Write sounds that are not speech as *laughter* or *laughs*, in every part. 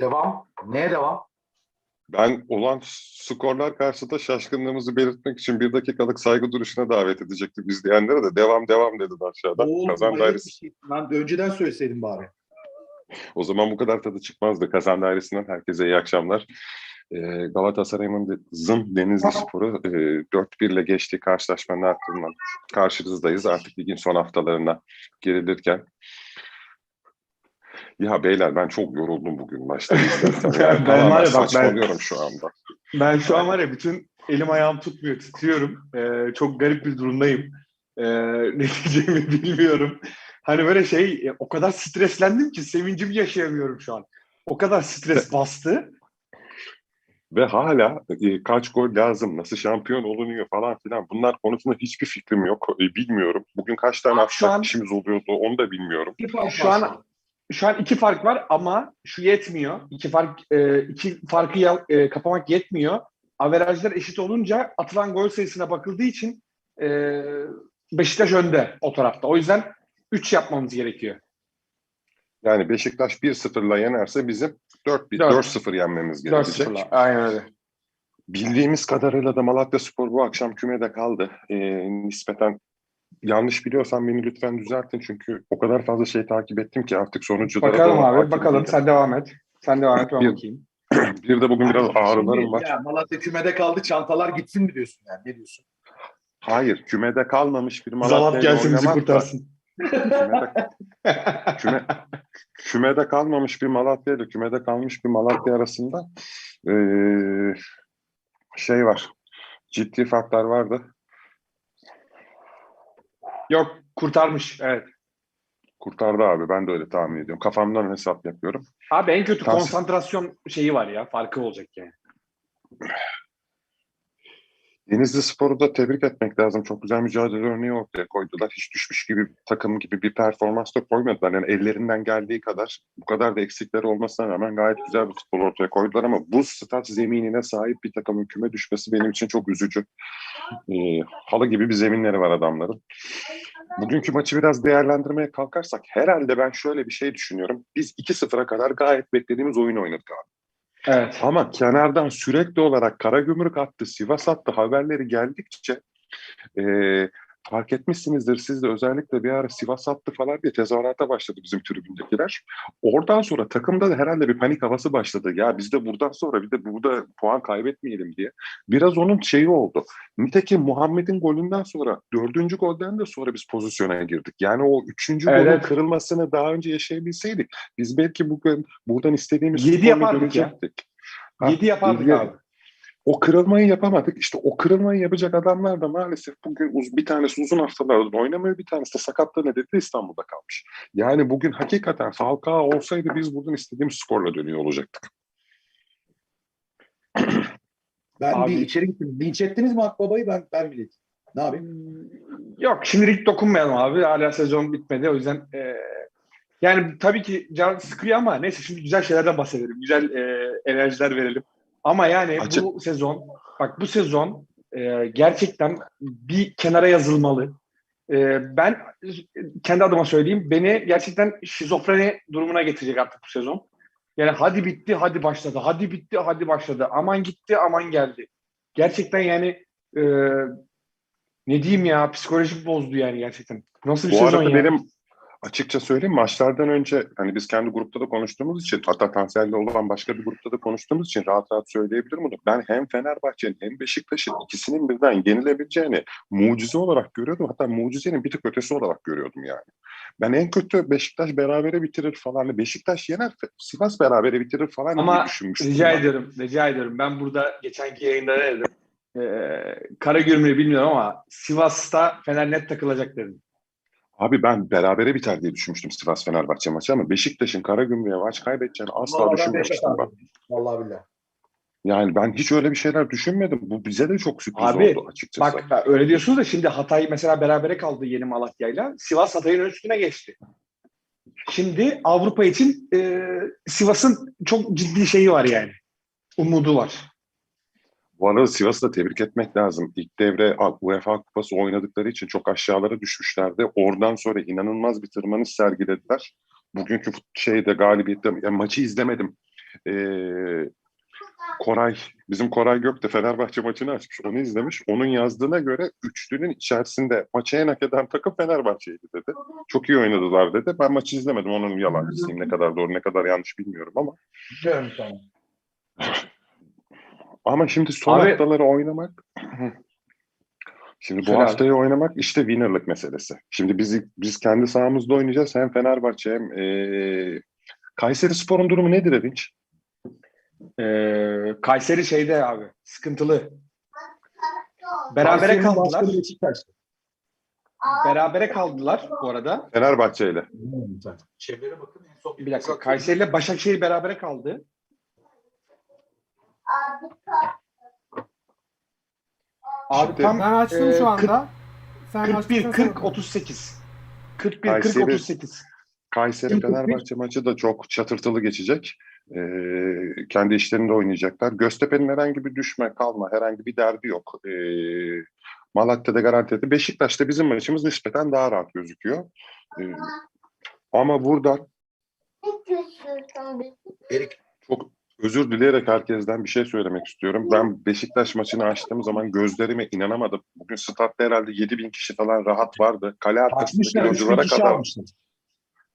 Devam. Neye devam? Ben olan skorlar karşısında şaşkınlığımızı belirtmek için bir dakikalık saygı duruşuna davet edecektim izleyenlere de devam devam dedi aşağıdan. Oo, Kazan dairesi. Şey. Ben önceden söyleseydim bari. O zaman bu kadar tadı çıkmazdı. Kazan dairesinden herkese iyi akşamlar. Ee, Galatasaray'ın Zım Denizli Sporu e, 4-1 ile geçtiği karşılaşmanın ardından karşınızdayız. Artık ligin son haftalarına girilirken ya beyler ben çok yoruldum bugün maçta. *laughs* Yani ben var ya bak ben- şu anda. Ben şu an var ya bütün elim ayağım tutmuyor, titriyorum. Ee, çok garip bir durumdayım. Ee, *laughs* ne diyeceğimi bilmiyorum. Hani böyle şey, e, o kadar streslendim ki sevincimi yaşayamıyorum şu an. O kadar stres bastı. Ve hala e, kaç gol lazım, nasıl şampiyon olunuyor falan filan bunlar konusunda hiçbir fikrim yok. E, bilmiyorum. Bugün kaç tane an- işimiz oluyordu onu da bilmiyorum. Şu an şu an iki fark var ama şu yetmiyor. İki fark e, iki farkı ya- e, kapamak yetmiyor. Averajlar eşit olunca atılan gol sayısına bakıldığı için e, Beşiktaş önde o tarafta. O yüzden 3 yapmamız gerekiyor. Yani Beşiktaş 1-0'la yenerse bizim 4-1, Dört. 4-0 yenmemiz 4 gerekecek. 0 Aynen öyle. Bildiğimiz kadarıyla da Malatya Spor bu akşam kümede kaldı. E, nispeten yanlış biliyorsam beni lütfen düzeltin çünkü o kadar fazla şey takip ettim ki artık sonuculara Bakalım doğru abi, bakalım. edeyim. Sen devam et. Sen devam et, ben Bir- bakayım. *clears throat* Bir de bugün biraz ağrılarım var. Ya, Malatya kümede kaldı çantalar gitsin mi diyorsun yani? Ne diyorsun? Hayır, kümede kalmamış bir Zavat Malatya'yla gelsin bizi da- kurtarsın. Kümede, *laughs* küme, kümede kalmamış bir Malatya ile kümede kalmış bir Malatya arasında eee, şey var. Ciddi farklar vardı. Yok, kurtarmış. Evet. Kurtardı abi. Ben de öyle tahmin ediyorum. Kafamdan hesap yapıyorum. Abi en kötü Tavsiye- konsantrasyon şeyi var ya. Farkı olacak yani. Denizli Spor'u da tebrik etmek lazım. Çok güzel mücadele örneği ortaya koydular. Hiç düşmüş gibi takım gibi bir performans da koymadılar. Yani ellerinden geldiği kadar bu kadar da eksikleri olmasına rağmen gayet güzel bir futbol ortaya koydular ama bu stat zeminine sahip bir takımın küme düşmesi benim için çok üzücü. Ee, halı gibi bir zeminleri var adamların. Bugünkü maçı biraz değerlendirmeye kalkarsak herhalde ben şöyle bir şey düşünüyorum. Biz 2-0'a kadar gayet beklediğimiz oyun oynadık abi. Evet. Ama kenardan sürekli olarak Karagümrük attı, Sivas attı haberleri geldikçe eee, fark etmişsinizdir siz de özellikle bir ara Sivas attı falan diye tezahürata başladı bizim tribündekiler. Oradan sonra takımda da herhalde bir panik havası başladı. Ya biz de buradan sonra bir de burada puan kaybetmeyelim diye. Biraz onun şeyi oldu. Nitekim Muhammed'in golünden sonra dördüncü golden de sonra biz pozisyona girdik. Yani o üçüncü Evet, golün kırılmasını daha önce yaşayabilseydik biz belki bugün buradan istediğimiz Yedi yapardık ya. Ha, 7 yapardık yedi- abi. O kırılmayı yapamadık. İşte o kırılmayı yapacak adamlar da maalesef bugün uz- bir tanesi uzun haftalardan oynamıyor, bir tanesi de sakatlığı nedeniyle İstanbul'da kalmış. Yani bugün hakikaten Falcao olsaydı biz buradan istediğimiz skorla dönüyor olacaktık. *clears throat* Ben Abi- bir içeri gittim. Linç ettiniz mi Akbaba'yı? Ben, ben bile. Ne yapayım? Yok şimdilik dokunmayalım abi. Hala sezon bitmedi. O yüzden e, yani tabii ki can sıkıyor ama neyse şimdi güzel şeylerden bahsedelim. Güzel e, enerjiler verelim. Ama yani Açık- bu sezon bak bu sezon e, gerçekten bir kenara yazılmalı. E, ben kendi adıma söyleyeyim. Beni gerçekten şizofreni durumuna getirecek artık bu sezon. Yani hadi bitti, hadi başladı. Hadi bitti, hadi başladı. Aman gitti, aman geldi. Gerçekten yani e, ne diyeyim ya psikolojik bozdu yani gerçekten. Nasıl bir Bu sezon arada ya? benim açıkça söyleyeyim maçlardan önce hani biz kendi grupta da konuştuğumuz için hatta Tansel'le olan başka bir grupta da konuştuğumuz için rahat rahat söyleyebilirim bunu. Ben hem Fenerbahçe'nin hem Beşiktaş'ın ikisinin birden yenilebileceğini mucize olarak görüyordum. Hatta mucizenin bir tık ötesi olarak görüyordum yani. Ben en kötü Beşiktaş berabere bitirir falan. Beşiktaş yener, Sivas berabere bitirir falan diye Ama düşünmüştüm. rica ben. ediyorum, rica ediyorum. Ben burada geçenki yayında ne dedim? Ee, Karagümrük'ü bilmiyorum ama Sivas'ta Fener net takılacak dedim. Abi ben berabere biter diye düşünmüştüm Sivas Fenerbahçe maçı ama Beşiktaş'ın Karagümrük'e maç kaybedeceğini asla Vallahi düşünmemiştim ben. Vallahi billahi. Yani ben hiç öyle bir şeyler düşünmedim. Bu bize de çok sürpriz Abi, oldu açıkçası. Bak öyle diyorsunuz da şimdi Hatay mesela berabere kaldı yeni Malatya'yla. Sivas Hatay'ın üstüne geçti. Şimdi Avrupa için e, Sivas'ın çok ciddi şeyi var yani. Umudu var. Bu arada Sivas'ı da tebrik etmek lazım. İlk devre UEFA Kupası oynadıkları için çok aşağılara düşmüşlerdi. Oradan sonra inanılmaz bir tırmanış sergilediler. Bugünkü şeyde galibiyette yani maçı izlemedim. Ee, Koray, bizim Koray Gök de Fenerbahçe maçını açmış. Onu izlemiş. Onun yazdığına göre üçlünün içerisinde maçı en hak eden takım Fenerbahçe'ydi dedi. Çok iyi oynadılar dedi. Ben maçı izlemedim. Onun yalancısıyım. Ne kadar doğru ne kadar yanlış bilmiyorum ama. Biliyorum. Ama şimdi son Abi- haftaları oynamak Şimdi bu Söyle abi. haftayı oynamak işte winner'lık meselesi. Şimdi biz biz kendi sahamızda oynayacağız. Hem Fenerbahçe hem eee Kayseri Spor'un durumu nedir Edinç? Ee, Kayseri şeyde abi sıkıntılı. Berabere kaldılar. Berabere kaldılar bu arada. Fenerbahçe ile. Bir dakika. Kayseri ile Başakşehir berabere kaldı. Abi Şimdi- tam Ben açtım e, şu 40 anda. Sen 41 açtıysan 40 sen- 38. 41 40 Kayseri- 38. Kayseri Fenerbahçe maçı da çok çatırtılı geçecek. Eee, kendi işlerinde oynayacaklar. Göztepe'nin herhangi bir düşme, kalma, herhangi bir derdi yok. Eee Malatya'da garantiledi. Beşiktaş'ta bizim maçımız nispeten daha rahat gözüküyor. Eee, ama burada Erik Çok özür dileyerek herkesten bir şey söylemek istiyorum. Ben Beşiktaş maçını açtığım zaman gözlerime inanamadım. Bugün statta herhalde 7 bin kişi falan rahat vardı. Kale arkasındaki kişi kadar. almışlar.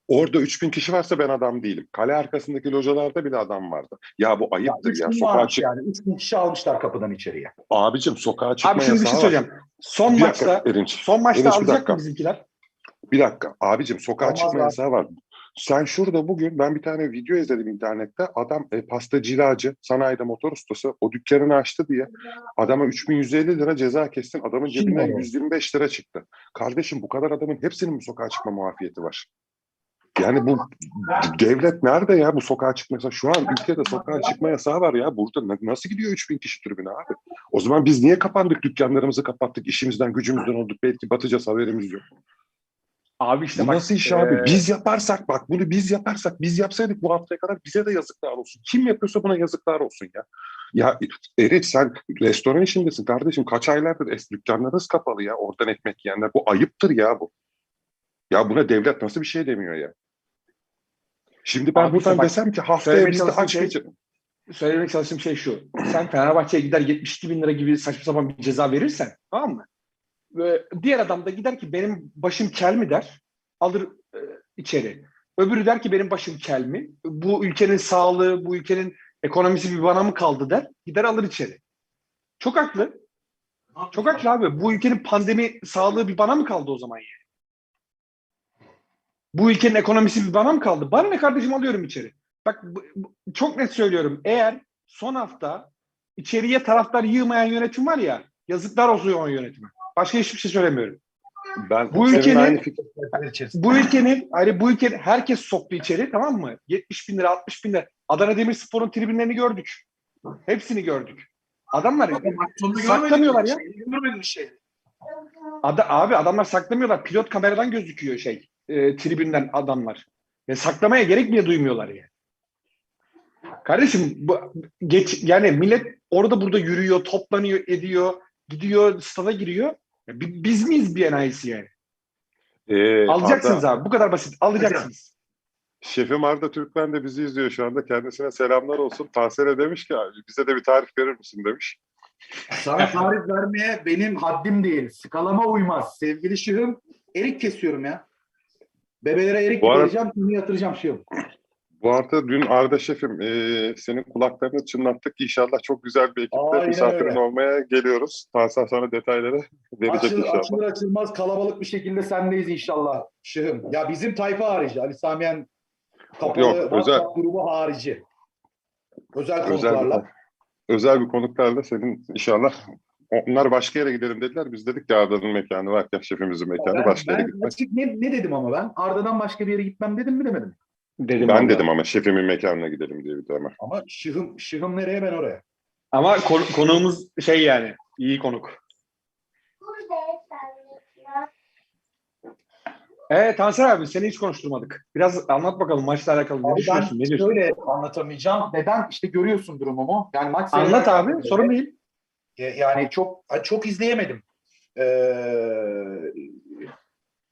Orada 3 bin kişi varsa ben adam değilim. Kale arkasındaki localarda bile adam vardı. Ya bu Ya, ayıptır ya. bin Sokağa çık. yani. 3 bin kişi almışlar kapıdan içeriye. Abicim sokağa çıkma Abi şimdi bir şey yasağı var. söyleyeceğim. Son Bir dakika maçta Erinç. son maçta Erinç, alacak dakika. mı bizimkiler? Bir dakika. Abicim sokağa Olmaz çıkma yasağı var. Sen şurada bugün ben bir tane video izledim internette. Adam e, pastacılacı, sanayide motor ustası o dükkanını açtı diye adama 3150 lira ceza kestin. Adamın cebinden o? 125 lira çıktı. Kardeşim bu kadar adamın hepsinin mi sokağa çıkma muafiyeti var? Yani bu devlet nerede ya bu sokağa çıkma yasağı? Şu an ülkede sokağa çıkma yasağı var ya. Burada na- nasıl gidiyor 3000 kişi tribüne abi? O zaman biz niye kapandık? Dükkanlarımızı kapattık. işimizden gücümüzden olduk. Belki batacağız haberimiz yok. Abi işte Bu bak, nasıl iş abi? e, Biz yaparsak bak bunu biz yaparsak biz yapsaydık bu haftaya kadar bize de yazıklar olsun. Kim yapıyorsa buna yazıklar olsun ya. Ya Erik sen restoran işindesin kardeşim. Kaç aylardır es dükkanlarınız kapalı ya. Oradan ekmek yiyenler. Bu ayıptır ya bu. Ya buna devlet nasıl bir şey demiyor ya. Şimdi ben Abi buradan bak, desem ki haftaya biz de çalıştığım şey- söylemek çalıştığım şey şu. Sen Fenerbahçe'ye gider 72 bin lira gibi saçma sapan bir ceza verirsen tamam mı? Diğer adam da gider ki benim başım kel mi der. Alır e, içeri. Öbürü der ki benim başım kel mi? Bu ülkenin sağlığı, bu ülkenin ekonomisi bir bana mı kaldı der. Gider alır içeri. Çok haklı. Çok haklı abi. Bu ülkenin pandemi sağlığı bir bana mı kaldı o zaman yani? Bu ülkenin ekonomisi bir bana mı kaldı? Bana ne kardeşim alıyorum içeri. Bak çok net söylüyorum. Eğer son hafta içeriye taraftar yığmayan yönetim var ya yazıklar olsun o yönetime. Başka hiçbir şey söylemiyorum. Ben Bu ülkenin-. Bu ülkenin hani bu ülkenin herkes soktu içeri tamam mı? 70 bin lira 60 bin lira. Adana Demirspor'un tribünlerini gördük. Hepsini gördük. Adamlar saklamıyorlar ya. Görmedim şey. Ada, abi adamlar saklamıyorlar. Pilot kameradan gözüküyor şey. E, tribünden adamlar. Ya saklamaya gerek bile duymuyorlar ya. Kardeşim bu, geç, yani millet orada burada yürüyor, toplanıyor, ediyor, gidiyor, stada giriyor. Biz miyiz bir enayisi yani? Ee, Alacaksınız Arda- abi. Bu kadar basit. Alacaksınız. Şefim Arda Türkmen de bizi izliyor şu anda. Kendisine selamlar olsun. Tahsin'e demiş ki bize de bir tarif verir misin demiş. Sana tarif vermeye benim haddim değil. Skalama uymaz. Sevgili Şıhım, erik kesiyorum ya. Bebelere erik ara- vereceğim, bunu yatıracağım Şıhım. Bu arada dün Arda Şefim eee, senin kulaklarını çınlattık. İnşallah çok güzel bir ekiple Aynen misafirin öyle. olmaya geliyoruz. Tahsin sana detayları verecek Açılır, inşallah. açılır açılmaz kalabalık bir şekilde sendeyiz inşallah Şıhım. Ya bizim tayfa harici. Ali Samiyen kapalı Yok, WhatsApp özel- grubu harici. Özel Özel konuklarla. özel bir konuklarla senin inşallah onlar başka yere gidelim dediler. Biz dedik ki Arda'nın mekanı varken şefimizin mekanı Ben, başka yere ben gitmez. açık ne, ne dedim ama ben? Arda'dan başka bir yere gitmem dedim mi demedim. Dedim Ben dedim ama şefimin mekanına gidelim diye bir de hemen. Ama Şıhım, Şıhım nereye ben oraya. Ama konu- konuğumuz şey yani. iyi konuk. Evet Tansel abi seni hiç konuşturmadık. Biraz anlat bakalım maçla alakalı. Ne Abi ben düşünüyorsun? Ne diyorsun? şöyle anlatamayacağım. Neden? İşte görüyorsun durumumu. Yani maç Anlat seyrederken abi bile- sorun değil. Yani çok çok izleyemedim. Ee,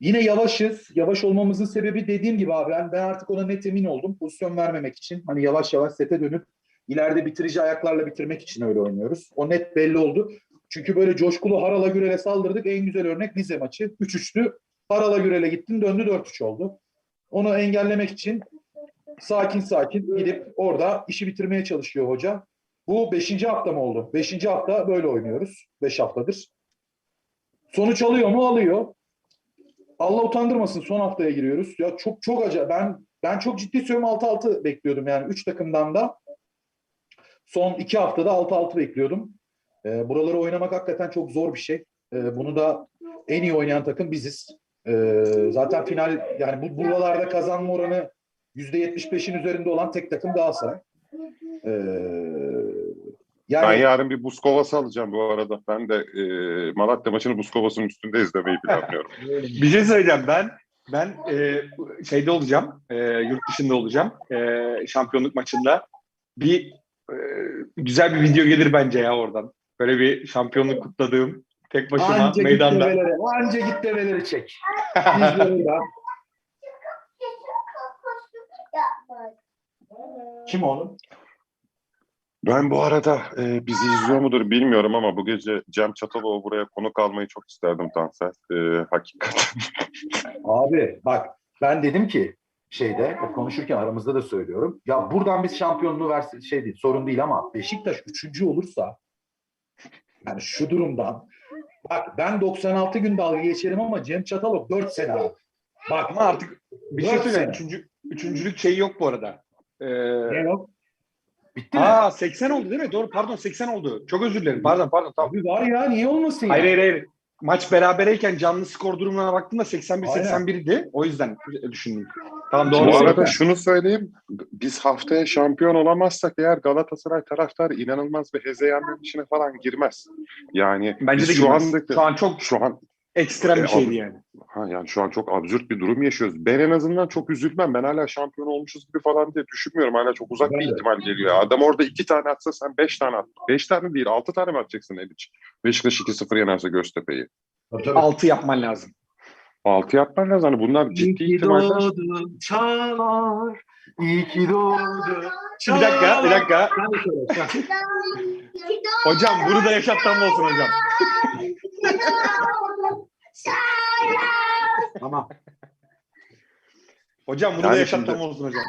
Yine yavaşız. Yavaş olmamızın sebebi dediğim gibi abi ben, ben artık ona net emin oldum. Pozisyon vermemek için. Hani yavaş yavaş sete dönüp ileride bitirici ayaklarla bitirmek için öyle oynuyoruz. O net belli oldu. Çünkü böyle coşkulu Harala Gürel'e saldırdık. En güzel örnek Rize maçı. 3-3'lü. Harala Gürel'e gittin döndü 4-3 oldu. Onu engellemek için sakin sakin gidip orada işi bitirmeye çalışıyor hoca. Bu beşinci hafta mı oldu? Beşinci hafta böyle oynuyoruz. Beş haftadır. Sonuç alıyor mu? Alıyor. Allah utandırmasın son haftaya giriyoruz. Ya çok çok acayip. Ben ben çok ciddi söylüyorum 6-6 bekliyordum yani. Üç takımdan da son iki haftada 6-6 bekliyordum. Ee, buraları oynamak hakikaten çok zor bir şey. Ee, bunu da en iyi oynayan takım biziz. Ee, zaten final yani bu buralarda kazanma oranı %75'in üzerinde olan tek takım Galatasaray. Ee, yani Ben yarın bir buz kovası alacağım bu arada. Ben de e, Malatya maçını buz kovasının üstünde izlemeyi planlıyorum. *laughs* Bir şey söyleyeceğim ben. Ben e, şeyde olacağım. E, yurt dışında olacağım. E, şampiyonluk maçında. Bir e, güzel bir video gelir bence ya oradan. Böyle bir şampiyonluk kutladığım tek başıma anca meydanda. git develeri, anca git develeri çek. *laughs* Kim oğlum? Ben bu arada e, bizi izliyor mudur bilmiyorum ama bu gece Cem Çataloğlu buraya konuk almayı çok isterdim Tansel. E, hakikaten. *laughs* Abi bak ben dedim ki şeyde konuşurken aramızda da söylüyorum. Ya buradan biz şampiyonluğu versin şey değil sorun değil ama Beşiktaş üçüncü olursa yani şu durumdan bak ben 96 gün dalga geçerim ama Cem Çatalok 4 sene abi. Bak Ama artık bir şey söyleyeyim. Üçüncü, üçüncülük şeyi yok bu arada. Ee, ne yok? Bitti mi? aa 80 oldu değil mi? Doğru pardon 80 oldu. Çok özür dilerim. Pardon pardon tamam. Abi var ya niye olmasın ya? Hayır hayır hayır. Maç berabereyken canlı skor durumuna baktığımda 81-81 Aynen. idi. O yüzden düşündüm. Tamam bu doğru. arada söylüyorsun. şunu söyleyeyim. Biz haftaya şampiyon olamazsak eğer Galatasaray taraftarı inanılmaz bir hezeyanın içine falan girmez. Yani Bence de şu girmez. anda Şu an çok şu an ekstrem bir şeydi yani. Ha yani şu an çok absürt bir durum yaşıyoruz. Ben en azından çok üzülmem. Ben hala şampiyon olmuşuz gibi falan diye düşünmüyorum. Hala çok uzak Ben bir de. ihtimal geliyor. Adam orada iki tane atsa sen beş tane at. Beş tane değil altı tane mi atacaksın Eliç? Beşiktaş 2-0 yenerse Göztepe'yi. 6 yapman lazım. Altı yapman lazım. Hani bunlar ciddi ihtimaller. doğdun çağlar, iyi ki doğdun Bir dakika, bir dakika. Hocam bunu da yaşattan olsun hocam. *laughs* Tamam. *laughs* Hocam bunu Yani da yaşattan şimdi- olsun hocam.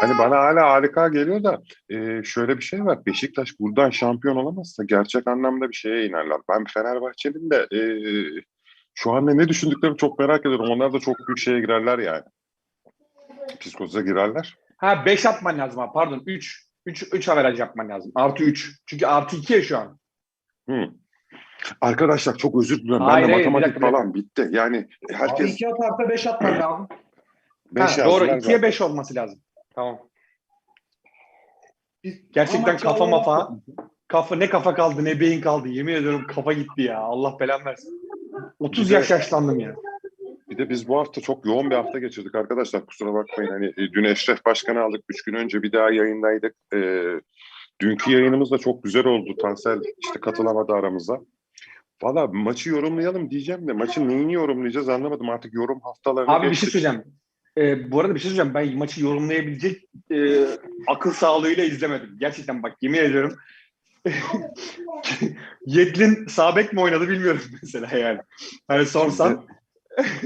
Hani bana hala harika geliyor da e, şöyle bir şey var. Beşiktaş buradan şampiyon olamazsa gerçek anlamda bir şeye inerler. Ben Fenerbahçe'nin de e, şu anda ne düşündüklerini çok merak ediyorum. Onlar da çok büyük şeye girerler yani. Psikoza girerler. Ha 5 atman lazım abi. Pardon 3. 3 3 averaj yapman lazım. Artı 3. Çünkü artı 2 ya şu an. Hı. Arkadaşlar çok özür diliyorum. Hayır, ben de matematik dakika, falan bitti. Yani Abi herkes iki atarsa beş atman lazım. beş Ha, doğru 2'ye zaten. 5 olması lazım. Tamam. Biz- Gerçekten kafa mafa. Kafa ne kafa kaldı ne beyin kaldı. Yemin ediyorum kafa gitti ya. Allah belamı versin. 30 Bir de- yaş yaşlandım ya. Bir de biz bu hafta çok yoğun bir hafta geçirdik arkadaşlar. Kusura bakmayın. Hani e, dün Eşref Başkan'ı aldık. Üç gün önce bir daha yayındaydık. E, dünkü yayınımız da çok güzel oldu. Tansel işte katılamadı aramıza. Valla maçı yorumlayalım diyeceğim de maçın neyini yorumlayacağız anlamadım. Artık yorum haftalarına Abi bir şey geçtik. söyleyeceğim. Ee, bu arada bir şey söyleyeceğim. Ben maçı yorumlayabilecek e, akıl sağlığıyla izlemedim. Gerçekten bak yemin ediyorum. *laughs* Yedlin sağ bek mi oynadı bilmiyorum *laughs* mesela yani. Hani sorsan.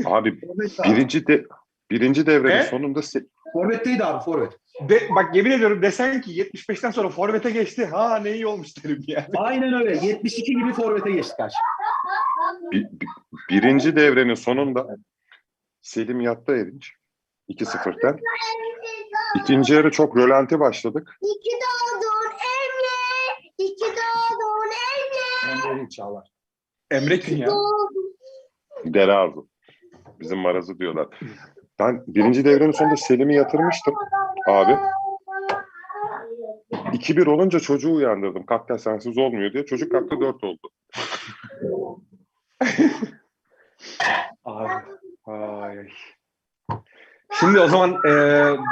Abi *laughs* birinci de birinci devrenin sonunda se- Forvet'teydi abi forvet. De, bak yemin ediyorum desen ki 75'ten sonra forvete geçti. Ha ne iyi olmuş derim yani. Aynen öyle. 72 gibi forvete geçti karşı. bi- bi- birinci devrenin sonunda Selim yattı Erinç. 2-0'ten. İkinci yarı çok rölanti başladık. İki doğdun Emre. İki doğdun Emre. Emre Çağlar. Emre kim ya? Dere Arzu. Bizim marazı diyorlar. Ben birinci devrenin sonunda Selim'i yatırmıştım abi. 2-1 olunca çocuğu uyandırdım. Kalk gel sensiz olmuyor diye. Çocuk kalktı 4 oldu. *laughs* Abi. Ay. Şimdi o zaman e,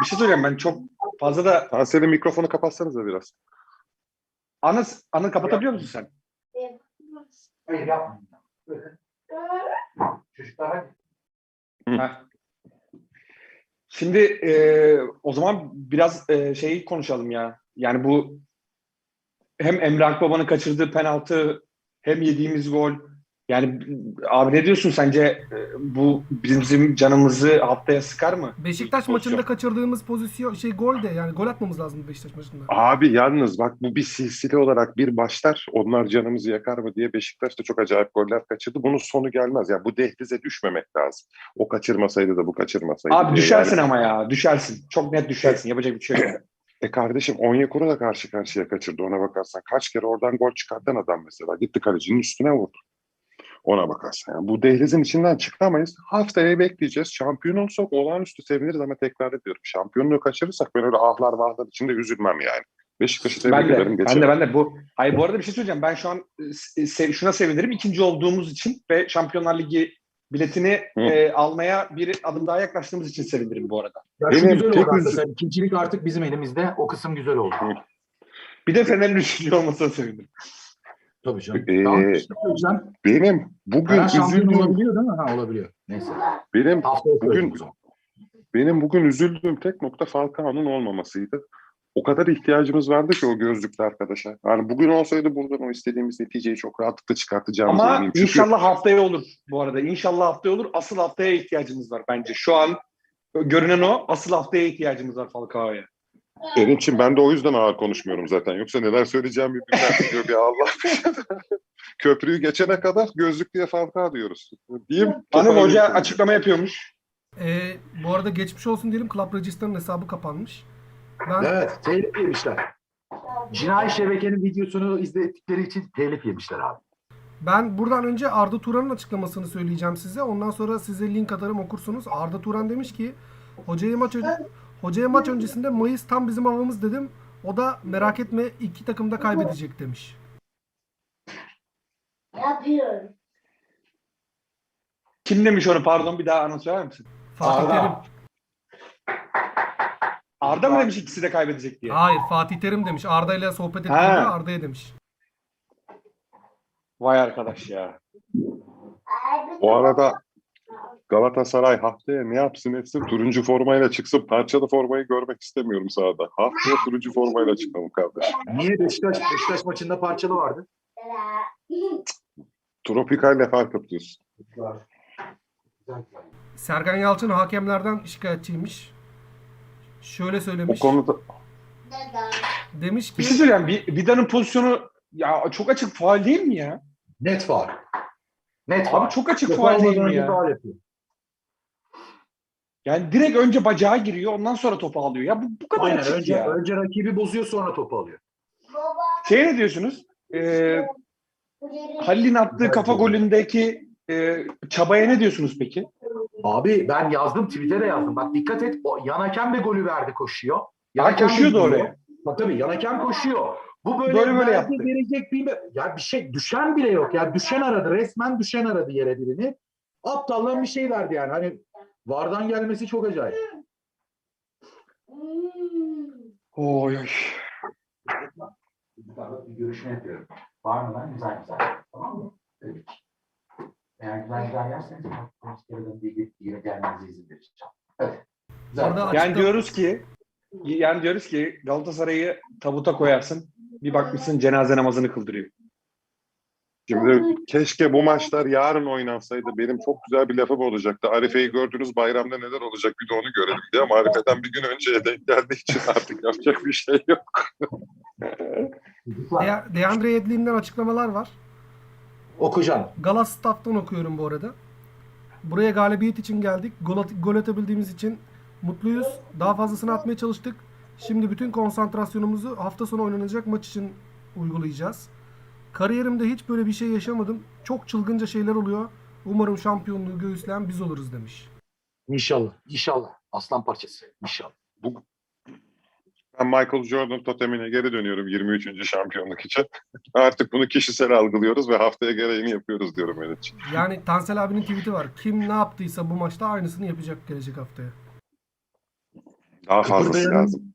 bir şey söyleyeceğim ben çok fazla da Tansel'in mikrofonu kapatsanıza biraz. anı, anı kapatabiliyor musun sen? Hayır yapma. Çocuklar Heh. Şimdi e, o zaman biraz e, şeyi konuşalım ya. Yani bu hem Emre Akbaba'nın kaçırdığı penaltı hem yediğimiz gol. Yani abi ne diyorsun sence e, bu bizim canımızı haftaya sıkar mı? Beşiktaş Bu maçında pozisyon. kaçırdığımız pozisyon şey gol de yani gol atmamız lazım Beşiktaş maçında. Abi yalnız bak bu bir silsile olarak bir başlar. Onlar canımızı yakar mı diye Beşiktaş da çok acayip goller kaçırdı. Bunun sonu gelmez. Yani bu dehlize düşmemek lazım. O kaçırmasaydı da bu kaçırmasaydı. Abi düşersin Yani- ama ya düşersin. Çok net düşersin. Yapacak bir şey yok. E kardeşim Onyekuru da karşı karşıya kaçırdı ona bakarsan. Kaç kere oradan gol çıkartan adam mesela. Gitti kalecinin üstüne vurdu. Ona bakarsan. Yani bu dehlizin içinden çıkamayız. Haftaya bekleyeceğiz. Şampiyon olsak olağanüstü seviniriz ama tekrar ediyorum. Şampiyonluğu kaçırırsak ben öyle ahlar vahlar içinde üzülmem yani. Beşiktaş'ı tebrik ben de, ederim. ben geçelim. de ben de bu. Hayır bu arada bir şey söyleyeceğim. Ben şu an e, se- şuna sevinirim. İkinci olduğumuz için ve Şampiyonlar Ligi biletini Hı. e, almaya bir adım daha yaklaştığımız için sevinirim bu arada. Ya Benim güzel oldu aslında. üzü- ikincilik artık bizim elimizde. O kısım güzel oldu. Bir de Fener'in üçüncü olmasına sevinirim. Tabii canım. Ee, Tamam, işte hocam. Benim bugün şampiyon üzüldüğüm, olabiliyor değil mi? Ha olabiliyor. Neyse. benim Haftaya Bugün- benim bugün üzüldüğüm tek nokta Falcao'nun olmamasıydı. O kadar ihtiyacımız vardı ki o gözlüklü arkadaşa. Yani bugün olsaydı buradan o istediğimiz neticeyi çok rahatlıkla çıkartacağımızı Ama eminim. Çünkü inşallah haftaya olur bu arada. İnşallah haftaya olur. Asıl haftaya ihtiyacımız var bence. Şu an görünen o. Asıl haftaya ihtiyacımız var Falcao'ya. Benim için ben de o yüzden ağır konuşmuyorum zaten. Yoksa neler söyleyeceğim birbirinden biliyor bir Allah. *laughs* Köprüyü geçene kadar gözlüklüye Falcao diyoruz. Diyeyim. Hanım Hoca açıklama yapıyormuş. Ee, bu arada geçmiş olsun diyelim Club Register'ın hesabı kapanmış. Ben Evet. Telif yemişler. Cinayi şebekenin videosunu izledikleri için telif yemişler abi. ben buradan önce Arda Turan'ın açıklamasını söyleyeceğim size. Ondan sonra size link atarım okursunuz. Arda Turan demiş ki hocaya maç hocaya maç öncesinde Mayıs tam bizim havamız dedim. O da merak etme iki takım da kaybedecek demiş. Yapıyorum. Kim demiş onu pardon bir daha anons söyler misin? Fatih Arda. Terim. Arda mı demiş ikisi de kaybedecek diye? Hayır Fatih Terim demiş. Arda ile sohbet ettiğinde. Arda'ya demiş. Vay arkadaş ya. Bu arada Galatasaray haftaya ne yapsın etsin turuncu formayla çıksın. Parçalı formayı görmek istemiyorum sahada. Haftaya turuncu formayla çıkalım kardeşim. Niye Beşiktaş, Beşiktaş maçında parçalı vardı? Tropikal fark atıyorsun. Sergen Yalçın hakemlerden şikayetçiymiş. Şöyle O söylemiş. konuda Demiş Bir ki şey söyleyeyim. Bir, Vida'nın pozisyonu ya çok açık faal değil mi ya? Net faul. Net. Abi çok açık faal değil mi ya? yapıyor. Yani direkt önce bacağa giriyor ondan sonra topu alıyor. Ya bu, bu kadar Aynen açık önce, ya. önce rakibi bozuyor sonra topu alıyor. Baba. Şey ne diyorsunuz? Ee, Halil'in attığı kafa golündeki e, çabaya ne diyorsunuz peki? Abi ben yazdım Twitter'e yazdım. Bak dikkat et o yan hakem de golü verdi koşuyor. Yan Ya hakem de koşuyordu oraya. Bak tabii yan hakem koşuyor. Bu böyle Böyle böyle yaptı. verecek bir ya bir şey düşen bile yok. Ya düşen aradı resmen düşen aradı yere birini. Aptallan bir şey verdi yani. Hani Vardan gelmesi çok acayip. Hmm. Oy. Bir görüşme yapıyorum. Var mı lan güzel güzel. Tamam mı? Evet. Eğer güzel güzel yerseniz konserden bir yere gelmenize izin vereceğim. Evet. Güzel. Yani diyoruz ki yani diyoruz ki Galatasaray'ı tabuta koyarsın. Bir bakmışsın cenaze namazını kıldırıyor. Şimdi keşke bu maçlar yarın oynansaydı. Benim çok güzel bir lafım olacaktı. Arife'yi gördünüz bayramda neler olacak bir de onu görelim diye ama Arife'den bir gün önceye denk geldiği için artık yapacak bir şey yok. *laughs* De- Deandre Edlin'den açıklamalar var. Okucan. Galas Staff'tan okuyorum bu arada. Buraya galibiyet için geldik. Gol, at- gol atabildiğimiz için mutluyuz. Daha fazlasını atmaya çalıştık. Şimdi bütün konsantrasyonumuzu hafta sonu oynanacak maç için uygulayacağız. Kariyerimde hiç böyle bir şey yaşamadım. Çok çılgınca şeyler oluyor. Umarım şampiyonluğu göğüsleyen biz oluruz demiş. İnşallah. İnşallah. Aslan parçası. İnşallah. Ben Michael Jordan totemine geri dönüyorum 23. şampiyonluk için. *laughs* Artık bunu kişisel algılıyoruz ve haftaya gereğini yapıyoruz diyorum için. Yani Tansel abinin tweet'i var. Kim ne yaptıysa bu maçta aynısını yapacak gelecek haftaya. Daha fazlası lazım.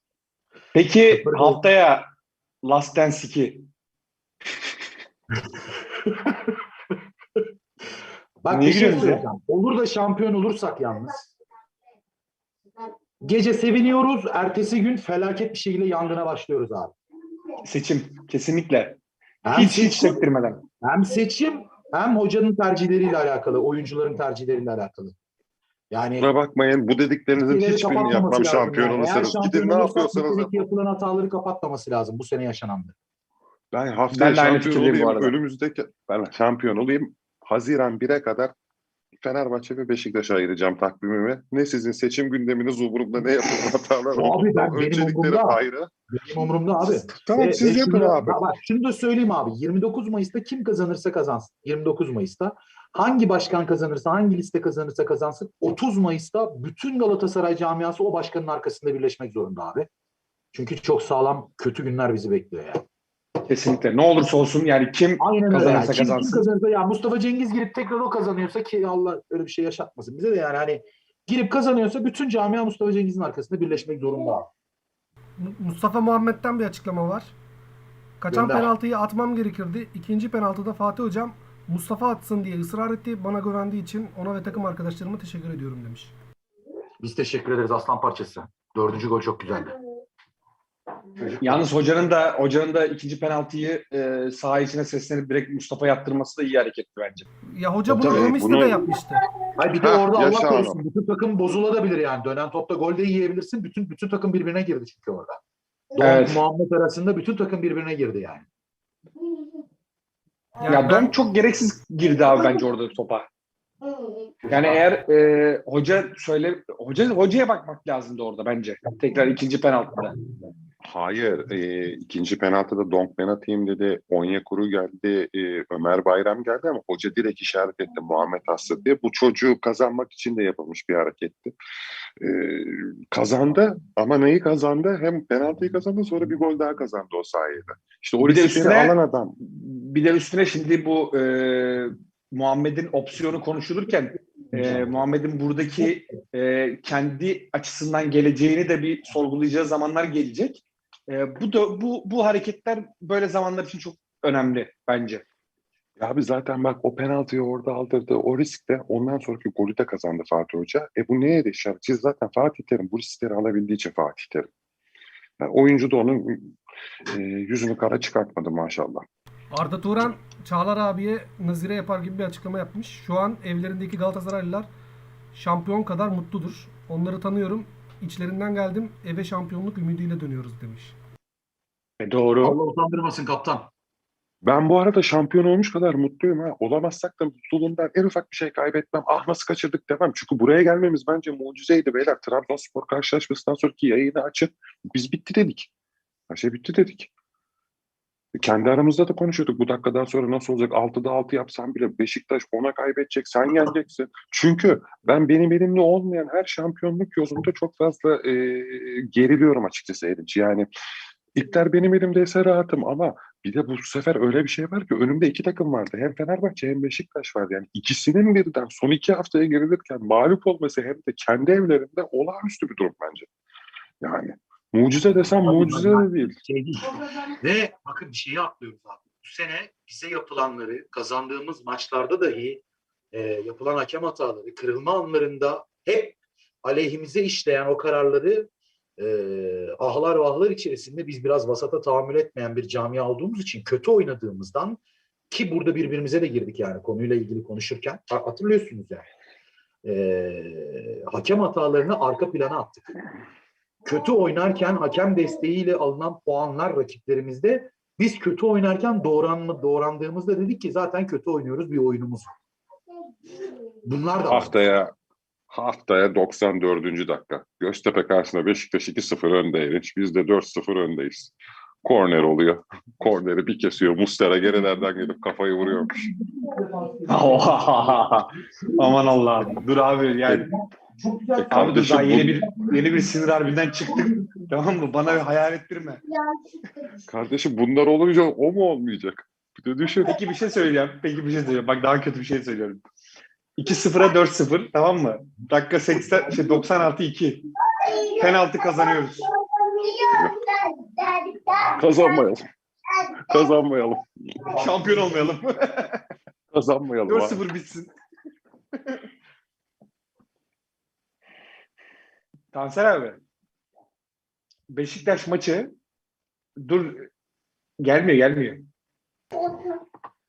Peki haftaya Last Dance 2. *laughs* Bak Niye bir şey söyleyeceğim. Olur da şampiyon olursak yalnız. Gece seviniyoruz. Ertesi gün felaket bir şekilde yangına başlıyoruz abi. Seçim. Kesinlikle. Hem hiç hiç seçim, sektirmeden. hem seçim hem hocanın tercihleriyle alakalı, oyuncuların tercihleriyle alakalı. Yani Kusura bakmayın bu dediklerinizin hiçbirini yapmam şampiyon yani. Olursanız. Gidin ne yapıyorsanız yapılan hataları kapatmaması lazım bu sene yaşanandı. Ben haftaya Ben şampiyon olayım. Önümüzdeki ben şampiyon olayım. Haziran 1'e kadar Fenerbahçe ve Beşiktaş'a ayıracağım takvimimi. Ne sizin seçim gündeminiz umurumda ne yapın *laughs* hatalar. Abi ben- benim umurumda. ayrı. Benim umurumda abi. Tamam Ve- siz ve yapın abi. Bak, şunu da söyleyeyim abi. 29 Mayıs'ta kim kazanırsa kazansın. 29 Mayıs'ta. Hangi başkan kazanırsa, hangi liste kazanırsa kazansın. 30 Mayıs'ta bütün Galatasaray camiası o başkanın arkasında birleşmek zorunda abi. Çünkü çok sağlam kötü günler bizi bekliyor yani. Kesinlikle. Ne olursa olsun yani kim Aynen öyle. Kazanırsa yani. Kim, kim kazansın. kazanırsa ya Mustafa Cengiz girip tekrar o kazanıyorsa ki Allah öyle bir şey yaşatmasın. Bize de yani hani girip kazanıyorsa bütün camia Mustafa Cengiz'in arkasında birleşmek zorunda. Mustafa Muhammed'den bir açıklama var. Kaçan Gönder. penaltıyı atmam gerekirdi. İkinci penaltıda Fatih Hocam Mustafa atsın diye ısrar etti. Bana güvendiği için ona ve takım arkadaşlarıma teşekkür ediyorum demiş. Biz teşekkür ederiz aslan parçası. Dördüncü gol çok güzeldi. Yalnız hocanın da hocanın da ikinci penaltıyı e, saha içine seslenip direkt Mustafa'ya attırması da iyi hareketti bence. Ya hoca bunu Tabii, Gomis'te bunu- de yapmıştı. Hayır bir de Heh, orada Allah korusun bütün takım bozulabilir yani. Dönen topta gol de yiyebilirsin. Bütün bütün takım birbirine girdi çünkü orada. Evet. Muhammed arasında bütün takım birbirine girdi yani. Yani ya ben- Dom çok gereksiz girdi abi bence orada topa. Yani eğer e, hoca söyle hoca hocaya bakmak lazımdı orada bence. Tekrar ikinci penaltıda. Hayır. E, ikinci penaltıda Donk ben atayım dedi. Onyekuru geldi. e, Ömer Bayram geldi ama hoca direkt işaret etti Muhammed Aslı diye. Bu çocuğu kazanmak için de yapılmış bir hareketti. E, kazandı ama neyi kazandı? Hem penaltıyı kazandı sonra bir gol daha kazandı o sayede. İşte o Bir de üstüne- alan adam. Bir de üstüne şimdi bu e, Muhammed'in opsiyonu konuşulurken e, Muhammed'in buradaki e, kendi açısından geleceğini de bir sorgulayacağı zamanlar gelecek. E, bu da bu bu hareketler böyle zamanlar için çok önemli bence. Ya Abi zaten bak o penaltıyı orada aldırdı. O riskte ondan sonraki golü de kazandı Fatih Hoca. E bu neye de işaret? Siz zaten Fatih Terim bu riskleri alabildiği için Fatih Terim. Yani oyuncu da onun e, yüzünü kara çıkartmadı maşallah. Arda Turan Çağlar abiye nazire yapar gibi bir açıklama yapmış. Şu an evlerindeki Galatasaraylılar şampiyon kadar mutludur. Onları tanıyorum. İçlerinden geldim. Eve şampiyonluk ümidiyle dönüyoruz demiş. E, doğru. Allah utandırmasın kaptan. Ben bu arada şampiyon olmuş kadar mutluyum ha. Olamazsak da mutluluğumdan en ufak bir şey kaybetmem. Ah nasıl kaçırdık demem. Çünkü buraya gelmemiz bence mucizeydi beyler. Trabzonspor karşılaşmasından sonraki yayını açıp biz bitti dedik. Her şey bitti dedik. Kendi aramızda da konuşuyorduk. Bu dakikadan sonra nasıl olacak? 6'da 6 yapsan bile Beşiktaş ona kaybedecek. Sen yeneceksin. Çünkü ben benim elimde olmayan her şampiyonluk yolunda çok fazla e, geriliyorum açıkçası Erinç. Yani İlkler benim elimdeyse rahatım ama bir de bu sefer öyle bir şey var ki önümde iki takım vardı. Hem Fenerbahçe hem Beşiktaş vardı. Yani ikisinin birden son iki haftaya girilirken mağlup olması hem de kendi evlerinde olağanüstü bir durum bence. Yani mucize desem mucize de değil. Şey değil. *laughs* Ve bakın bir şeyi atlıyoruz abi. Bu sene bize yapılanları kazandığımız maçlarda dahi e, yapılan hakem hataları, kırılma anlarında hep aleyhimize işleyen o kararları e, ahlar vahlar içerisinde biz biraz vasata tahammül etmeyen bir camia olduğumuz için kötü oynadığımızdan ki burada birbirimize de girdik yani konuyla ilgili konuşurken Ha- hatırlıyorsunuz yani. E, hakem hatalarını arka plana attık kötü oynarken hakem desteğiyle alınan puanlar rakiplerimizde biz kötü oynarken doğranma, doğrandığımızda dedik ki zaten kötü oynuyoruz bir oyunumuz var. Bunlar da var. Haftaya haftaya 94. dakika. Göztepe karşısında Beşiktaş 2-0 önde Erinç. Biz de 4-0 öndeyiz. Korner oluyor. Korneri bir kesiyor. Mustera gerilerden gelip kafayı vuruyormuş. *laughs* Aman Allah'ım. Dur abi yani. Çok güzel. E, Abi dur bu- yeni bir yeni bir sinir harbinden çıktık. *laughs* tamam mı? Bana bir hayal ettirme. Kardeşim bunlar olunca o mu olmayacak? Bir de düşün. Peki bir şey söyleyeceğim. Peki bir şey söyleyeceğim. Bak daha kötü bir şey söylüyorum. 2-0'a 4-0 tamam mı? Dakika 80 şey 96 2. Penaltı kazanıyoruz. Kazanmayalım. Kazanmayalım. Şampiyon olmayalım. Kazanmayalım. ha. 4-0 bitsin. Tansel abi. Beşiktaş maçı dur gelmiyor gelmiyor.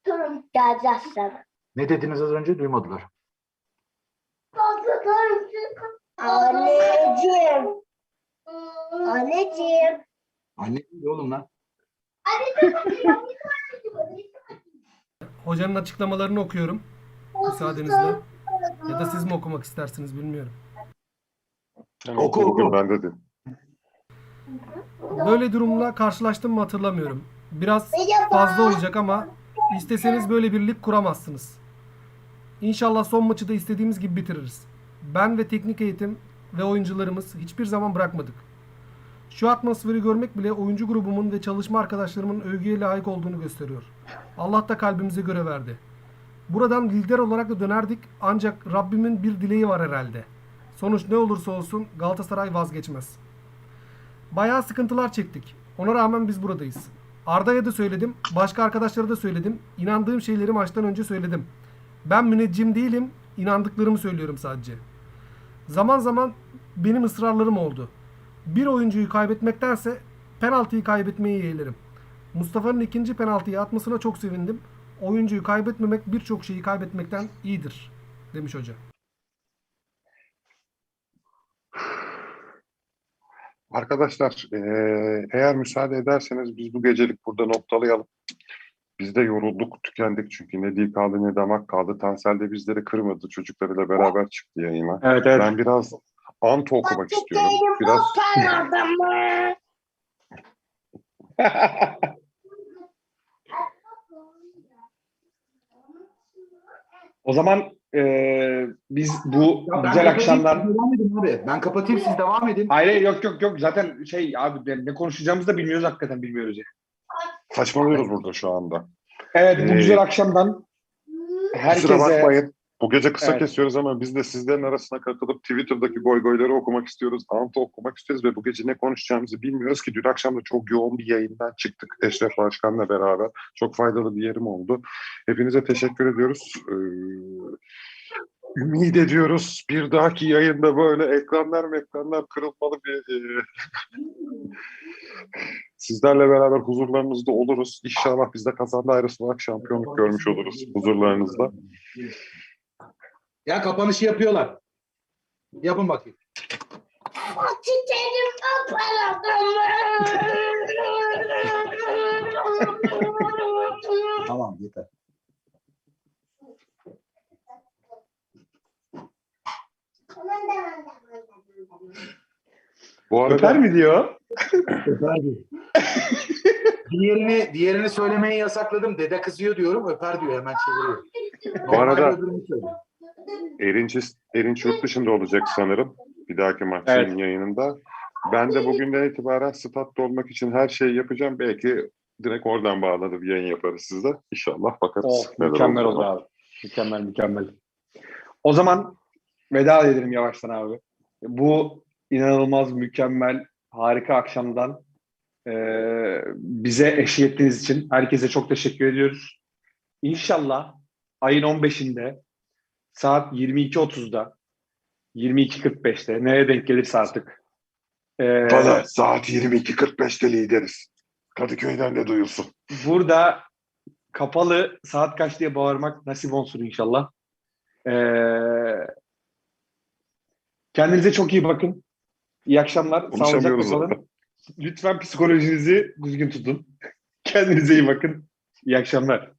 Durun geleceğiz sana. Ne dediniz az önce duymadılar. Anneciğim. Anneciğim. Anne oğlum lan. Hocanın açıklamalarını okuyorum. Müsaadenizle. Ya da siz mi okumak istersiniz bilmiyorum. Yani Oku, oku. ben de dedim. Böyle durumla karşılaştım mı hatırlamıyorum. Biraz fazla olacak ama isteseniz böyle bir lig kuramazsınız. İnşallah son maçı da istediğimiz gibi bitiririz. Ben ve teknik eğitim ve oyuncularımız hiçbir zaman bırakmadık. Şu atmosferi görmek bile oyuncu grubumun ve çalışma arkadaşlarımın övgüye layık olduğunu gösteriyor. Allah da kalbimize göre verdi. Buradan lider olarak da dönerdik ancak Rabbimin bir dileği var herhalde. Sonuç ne olursa olsun Galatasaray vazgeçmez. Bayağı sıkıntılar çektik. Ona rağmen biz buradayız. Arda'ya da söyledim, başka arkadaşlara da söyledim. İnandığım şeyleri maçtan önce söyledim. Ben müneccim değilim, inandıklarımı söylüyorum sadece. Zaman zaman benim ısrarlarım oldu. Bir oyuncuyu kaybetmektense penaltıyı kaybetmeyi yeğlerim. Mustafa'nın ikinci penaltıyı atmasına çok sevindim. Oyuncuyu kaybetmemek birçok şeyi kaybetmekten iyidir demiş hoca. Arkadaşlar eee, eğer müsaade ederseniz biz bu gecelik burada noktalayalım. Biz de yorulduk, tükendik çünkü ne dil kaldı ne damak kaldı. Tansel de bizleri kırmadı. Çocuklarıyla beraber çıktı yayına. Evet evet. Ben biraz ant okumak istiyorum. Biraz *laughs* O zaman eee, biz bu Ya ben güzel siz Devam edin abi. Ben kapatayım siz devam edin. Hayır yok yok yok zaten şey abi ne- konuşacağımızı da bilmiyoruz hakikaten bilmiyoruz ya. saçmalıyoruz burada şu anda. Evet bu Ee, güzel akşamdan Kusura herkese bakmayın. Bu gece kısa Evet. kesiyoruz ama biz de sizlerin arasına katılıp Twitter'daki goy goyları okumak istiyoruz. Ant'ı okumak istiyoruz ve bu gece ne konuşacağımızı bilmiyoruz ki. Dün akşam da çok yoğun bir yayından çıktık Eşref Başkan'la beraber. Çok faydalı bir yerim oldu. Hepinize teşekkür ediyoruz. Ee, ümit ediyoruz. Bir dahaki yayında böyle ekranlar ekranlar kırılmalı bir e, *laughs* sizlerle beraber huzurlarınızda oluruz. İnşallah biz de kazandı ayrısılarak şampiyonluk görmüş oluruz huzurlarınızda. Ya kapanışı yapıyorlar. Yapın bakayım. Çiçeğim. Tamam yeter. Bu arada öper mi diyor? Öper diyor. diğerini, diğerini söylemeyi yasakladım. Dede kızıyor diyorum. Öper diyor hemen çeviriyor. Bu arada-. Erinç, Erinç yurt dışında olacak sanırım. Bir dahaki maçın Evet. yayınında. Ben de bugünden itibaren statta olmak için her şeyi yapacağım. Belki direkt oradan bağlanıp yayın yaparız size. İnşallah bakarız. Oh, mükemmel oldu abi. Mükemmel mükemmel. O zaman veda edelim yavaştan abi. Bu inanılmaz mükemmel harika akşamdan eee, bize eşlik ettiğiniz için herkese çok teşekkür ediyoruz. İnşallah ayın 15'inde saat 22.30'da 22.45'te nereye denk gelirse artık eee, Bana saat 22.45'te lideriz. Kadıköy'den de duyulsun. burada kapalı saat kaç diye bağırmak nasip olsun inşallah. Ee, kendinize çok iyi bakın. İyi akşamlar. Sağlıcakla kalın. Lütfen psikolojinizi düzgün tutun. *laughs* Kendinize iyi bakın. İyi akşamlar.